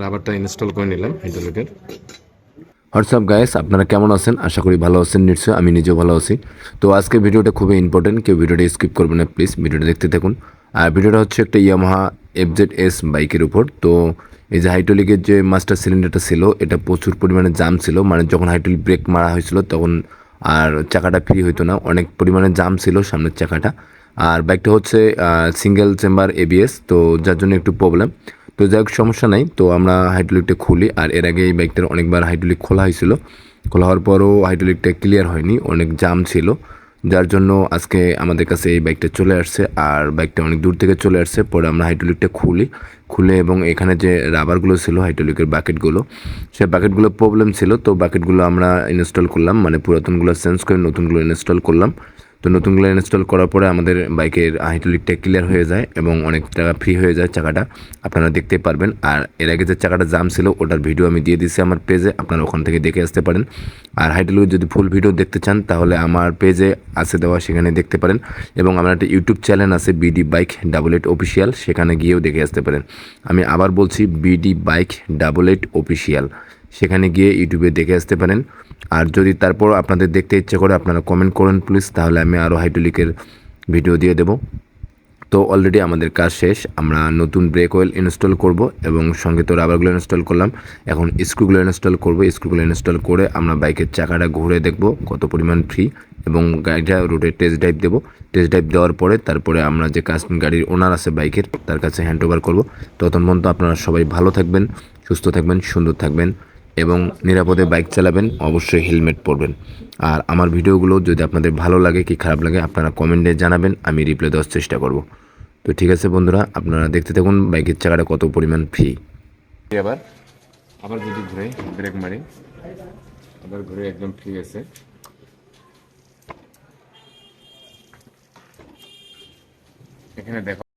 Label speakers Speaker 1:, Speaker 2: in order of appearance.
Speaker 1: রাবারটা install করে
Speaker 2: WhatsApp guys আপনারা কেমন আছেন? আশা করি ভালো আছেন, নিশ্চয়ই আমি নিজেও ভালো আছি। তো আজকে ভিডিওটা খুবই ইম্পর্টেন্ট কেউ ভিডিওটা স্কিপ করবেন না প্লিজ ভিডিওটা দেখতে থাকুন। আর ভিডিওটা হচ্ছে একটা ইয়ামাহা এফজেড এস বাইকের উপর। তো এই যে হাইড্রোলিকের যে মাস্টার সিলিন্ডারটা ছিল, এটা প্রচুর পরিমাণে জাম ছিল। মানে যখন হাইড্রোলিক ব্রেক মারা হয়েছিল, তখন আর চাকাটা ফ্রি হইতো না। অনেক পরিমাণে জাম ছিল সামনের চাকাটা। আর বাইকটা হচ্ছে সিঙ্গেল চেম্বার এবিএস তো যার জন্য একটু প্রবলেম তো যাই হোক, সমস্যা নাই। তো আমরা হাইড্রোলিকটা খুলি। আর এর আগে এই বাইকটার অনেকবার হাইড্রোলিক খোলা হয়েছিল। খোলা হওয়ার পরও হাইড্রোলিকটা ক্লিয়ার হয়নি। অনেক জাম ছিল। যার জন্য আজকে আমাদের কাছে এই বাইকটা চলে আসছে। আর বাইকটা অনেক দূর থেকে চলে আসছে। পরে আমরা হাইড্রোলিকটা খুলি। খুলে এবং এখানে যে রাবারগুলো ছিল হাইড্রোলিকের বাকেটগুলো সেই বাকেটগুলো প্রবলেম ছিল। তো বাকেটগুলো আমরা ইনস্টল করলাম। মানে পুরাতনগুলো চেঞ্জ করে নতুনগুলো ইনস্টল করলাম। তো নতুন নতুনগুলো ইনস্টল করার পরে আমাদের বাইকের হাইড্রোলিকটা ক্লিয়ার হয়ে যায় এবং অনেক টাকা ফ্রি হয়ে যায় চাকাটা। আপনারা দেখতে পারবেন। আর এর আগে যে চাকাটা জাম ছিল, ওটার ভিডিও আমি দিয়ে দিচ্ছি আমার পেজে আপনারা ওখান থেকে দেখে আসতে পারেন। আর হাইড্রোলিক যদি ফুল ভিডিও দেখতে চান, তাহলে আমার পেজে আছে দেওয়া, সেখানে দেখতে পারেন। এবং আমার একটা ইউটিউব চ্যানেল আছে BD bike double eight official সেখানে গিয়েও দেখে আসতে পারেন। আমি আবার বলছি BD bike double eight official সেখানে গিয়ে ইউটিউবে দেখে আসতে পারেন। আর যদি তারপর আপনাদের দেখতে ইচ্ছে করে আপনারা কমেন্ট করেন প্লিজ তাহলে আমি আরও হাইড্রোলিকের ভিডিও দিয়ে দেবো। তো অলরেডি আমাদের কাজ শেষ, আমরা নতুন ব্রেক অয়েল ইনস্টল করব এবং সঙ্গে তো রাবারগুলো ইনস্টল করলাম। এখন স্ক্রুগুলো ইনস্টল করব স্ক্রুগুলো ইনস্টল করে আমরা বাইকের চাকাটা ঘুরে দেখব কত পরিমাণ ফ্রি এবং গাড়িটা রোডে টেস্ট ড্রাইভ দেবো। টেস্ট ড্রাইভ দেওয়ার পরে তারপরে আমরা যে কাজ গাড়ির ওনার আছে বাইকের তার কাছে হ্যান্ড ওভার করব। ততক্ষণ পর্যন্ত আপনারা সবাই ভালো থাকবেন, সুস্থ থাকবেন, সুন্দর থাকবেন। এবং নিরাপদে বাইক চালাবেন, অবশ্যই হেলমেট পরবেন। আর আমার ভিডিওগুলো যদি আপনাদের ভালো লাগে, কি খারাপ লাগে, আপনারা কমেন্টে জানাবেন, আমি রিপ্লাই দেওয়ার চেষ্টা করব। তো ঠিক আছে বন্ধুরা, আপনারা দেখতে থাকুন, বাইকের চাকাটা কত পরিমাণ ফ্রি
Speaker 1: আবার আবার যদি ঘুরে ব্রেক মারি, আবার ঘুরে একদম ফ্রি আছে। এখানে দেখো।